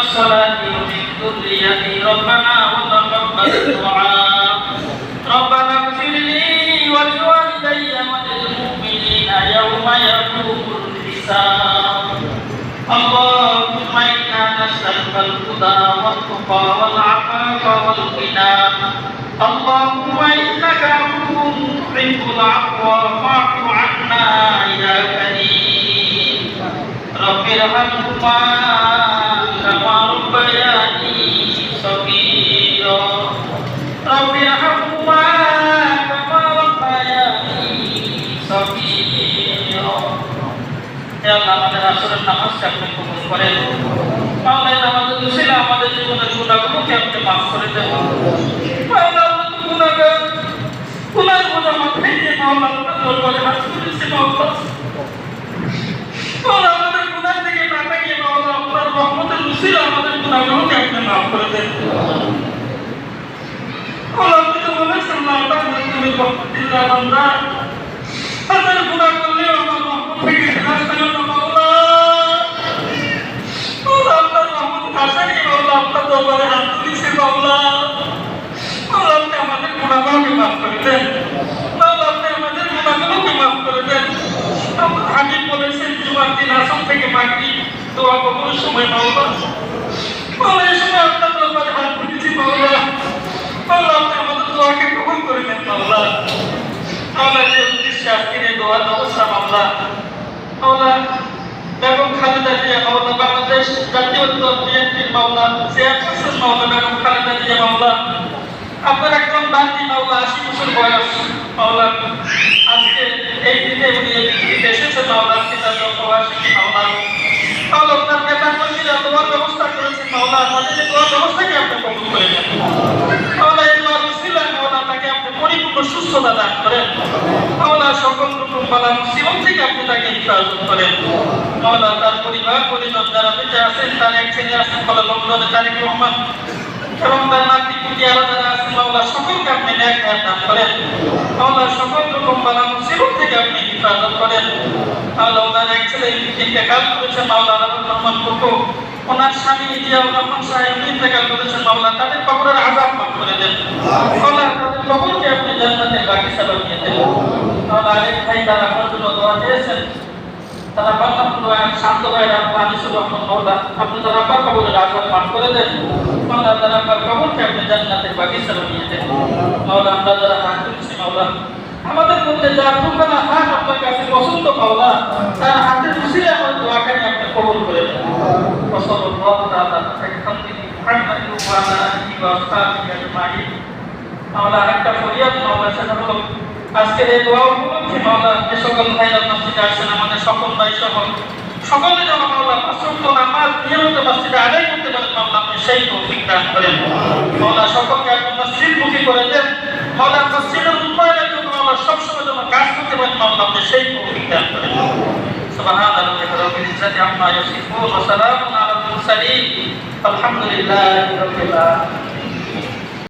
Assalamualaikum warahmatullahi wabarakatuh. Rabbana الحساب اللهم إنا نسألك الهدى والتقى والعفاف والغنى اللهم إنك عفو تحب العفو فاعف عنا يا كريم رب ارحمهما كما ربياني صغيرا رب ارحمهما আমাদের আসরের নামাজকে আপনি কবুল করেন। আমাদের জীবনের গুণাগুলোকে আপনি মাফ করে দেন গুনার বোঝা মাথায় নিয়ে মাওলা আমরা দরবারে হাত আমাদের গুনার দিকে না তাকিয়ে মাওলা আপনার রহমতের উসিলা আমাদের মাফ করে দরবারে হাত তুলেছে মাওলা মাওলা আপনি আমাদের গুণাগুলোকে মাফ করে দেন। মাওলা আপনি আমাদের গুণাগুলোকে করে দেন। হাবিব বলেছেন জুমার দিন থেকে মাগরি দোয়া কবুলের সময় মাওলা মাওলা এই সময় আপনার দরবারে হাত তুলেছি মাওলা মাওলা আপনি আমাদের দোয়াকে কবুল করে নেন মাওলা মাওলা যে উদ্দেশ্যে আজকের এই দোয়ার মামলা মাওলা বেগম খালেদা জিয়া মাওলা বাংলাদেশ জাতীয়তাবাদী বিএনপির মাওলা চেয়ারপারসন মাওলা বেগম খালেদা জিয়া মাওলা আপনার একদম বান্দি মাওলা আশি বছর বয়স মাওলা আজকে এই দিনে উনি এসেছেন মাওলা আজকে তার মাওলা মাওলা আপনার ব্যবস্থা ব্যবস্থাকে আপনি আপনি সুস্থতা দান করেন। সকল রকম বালা আপনি তাকে হেফাজত করেন তার পরিবার, পরিজন যারা বেঁচে আছেন, তার এক ছেলে আছেন তারিক রহমান। এবং তার নাতি যারা আছেন মাওলা সকলকে আপনি ন্যাক দান করেন। মাওলা সকল রকম বালা থেকে আপনি হেফাজত করেন। ওনার এক ছেলে ইন্তেকাল মাওলা রাহুল রহমান ওনার স্বামী জিয়াউর রহমান সাহেব ইন্তেকাল করেছেন মাওলা তাদের কবরের আজাব মাফ করে দেন। আপনি জান্নাতের বাগিচা বানিয়ে দেন মাওলা আরেক ভাই তারা আপনার জন্য দোয়া দিয়েছেন তারা বাংলা দোয়া শান্ত ভাইরা আনিসুর রহমান মাওলা আপনি তারা আব্বার কবরের আজাব মাফ করে দেন মাওলা তারা আব্বার কবরকে আপনি জান্নাতের বাগিচা বানিয়ে দেন মাওলা আমরা যারা হাত তুলছি মাওলা আমাদের মধ্যে যার দুখানা হাত আপনার কাছে পছন্দ মাওলা তার হাতের উসিলে আমার দোয়াখানি আপনি কবুল করে দেন وصلى الله تعالى على خلقه محمد وعلى اله واصحابه اجمعين মাওলা একটা ফরিয়াদ মাওলা সেটা হলো আজকের এই দোয়া উপলক্ষে মাওলা যে সকল ভাইরা মসজিদে আসেন আমাদের সকল ভাই সহ সকলে যেন মাওলা পাঁচক্ত নামাজ নিয়মিত মসজিদে আদায় করতে পারেন মাওলা আপনি সেই তৌফিক দান করেন মাওলা সকলকে আপনি মসজিদ মুখী করে দেন মাওলা মসজিদের উন্নয়নের জন্য মাওলা সবসময় যেন কাজ করতে পারেন মাওলা আপনি সেই তৌফিক দান করেন سبحان ربك رب العزة عما يصفون وسلام على المرسلين الحمد لله رب العالمين